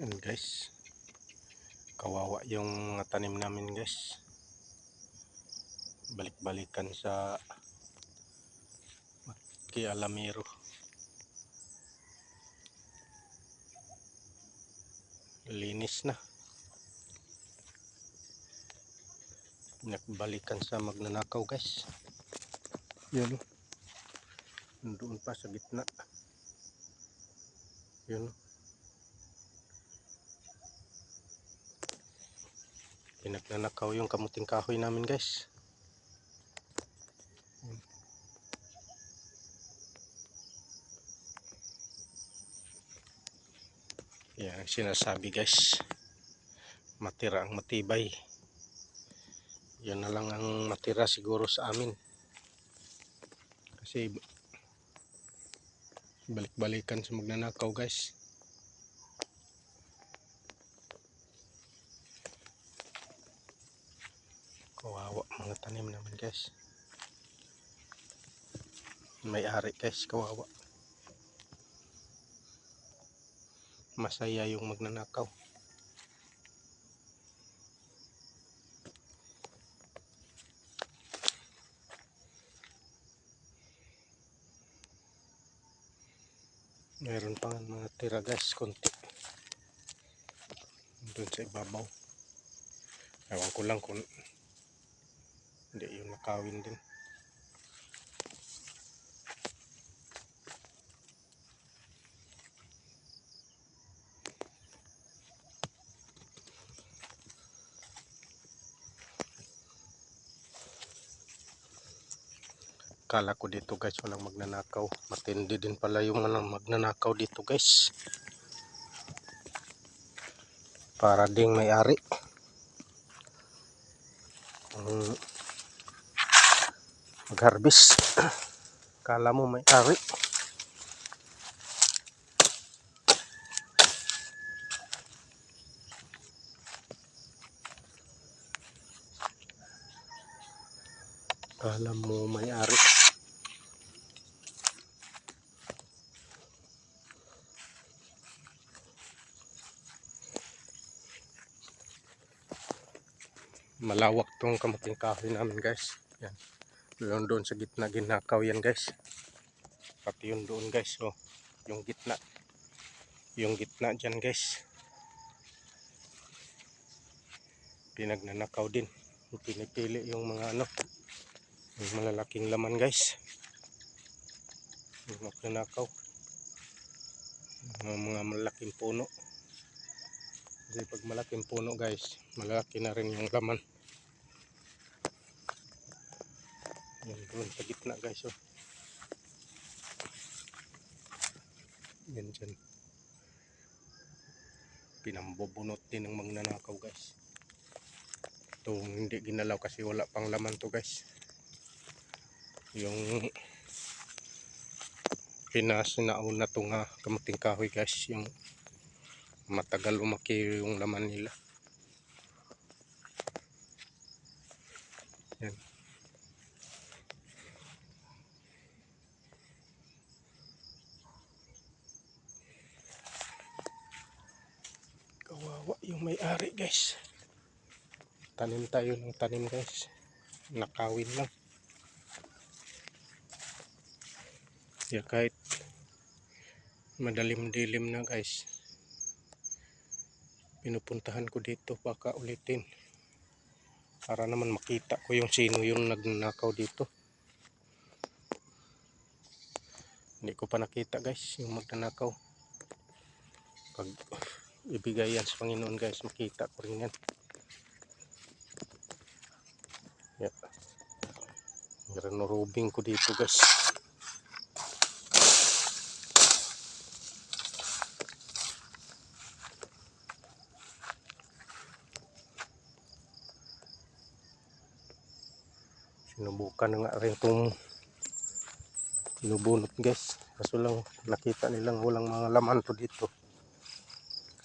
Yan guys. Kawawa yung mga tanim namin guys. Balik-balikan sa Kialamero. Linis na. Nagbalikan sa magnanakaw guys. Yan o. Doon pa sa gitna. Yun Pinagnanakaw yung kamuting kahoy namin guys. Yan ang sinasabi guys. Matira ang matibay. Yan na lang ang matira siguro sa amin. Kasi balik-balikan sa magnanakaw guys. Kawawa mga tanim naman guys. May ari guys, kawawa. Masaya yung magnanakaw. Meron pang mga tira guys, konti. Doon sa ibabaw. Ewan ko lang kung hindi yun nakawin din. Kala ko dito guys walang magnanakaw. Matindi din pala yung mga magnanakaw dito guys. Para ding may ari. Ang mag-harvest. Kala mo may ari. Kala mo may ari. malawak tong kamating kahoy namin guys yan yun doon sa gitna ginakaw yan guys. Pati yun doon guys oh. Yung gitna. Yung gitna dyan guys. Pinagnanakaw din. Pinipili yung mga ano yung malalaking laman guys. Yung magnanakaw. Mga, mga malaking puno. Kasi pag malaking puno guys malaki na rin yung laman yan doon sa gitna guys oh. yan dyan. Pinambubunot din ng magnanakaw guys. Ito hindi ginalaw kasi wala pang laman to guys. Yung pinasinauna to nga kamating kahoy guys yung matagal lumaki yung laman nila yan may-ari guys. Tanim tayo ng tanim guys. Nakawin lang. Ya kahit madalim-dilim na guys pinupuntahan ko dito baka ulitin. Para naman makita ko yung sino yung nagnakaw dito. Hindi ko pa nakita guys yung magnanakaw. Pag ibigay yan sa Panginoon guys. Makita ko rin yan. Yeah. Renurubing ko dito guys. Sinubukan na nga rin itong binubunot guys. Kaso lang nakita nilang walang mga laman to dito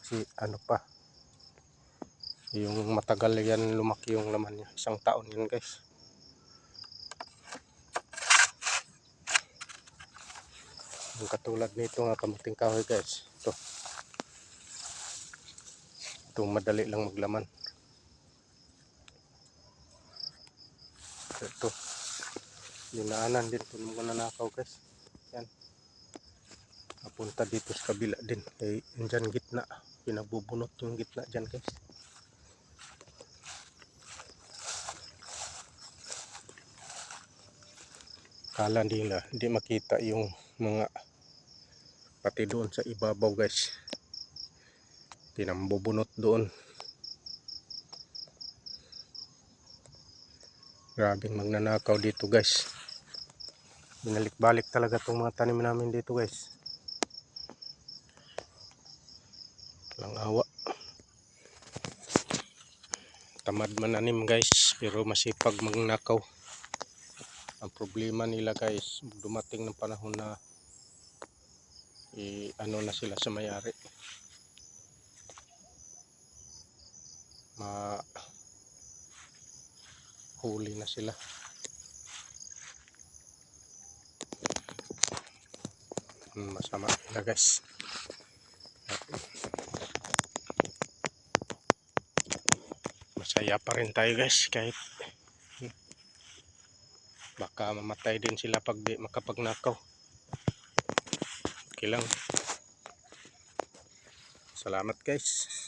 kasi ano pa yung matagal yan lumaki yung laman niya isang taon yan guys yung katulad nito nga kamuting kahoy guys ito Ito madali lang maglaman. Ito. Dinaanan din ito ng mga nanakaw guys. Yan. Napunta dito sa kabila din. Eh, dyan gitna. Pinabubunot yung gitna dyan guys. Kala nila hindi makita yung mga pati doon sa ibabaw guys. Pinambubunot doon. Grabing magnanakaw dito guys. Binalik-balik talaga tong mga tanim namin dito guys. Lang awa. Tamad mananim guys pero masipag magnakaw. Ang problema nila guys, dumating ng panahon na i ano na sila sa may-ari. Ma huli na sila. Hmm, Masama na guys. Masaya pa rin tayo guys kahit baka mamatay din sila pag di makapagnakaw. Okay lang. Salamat guys.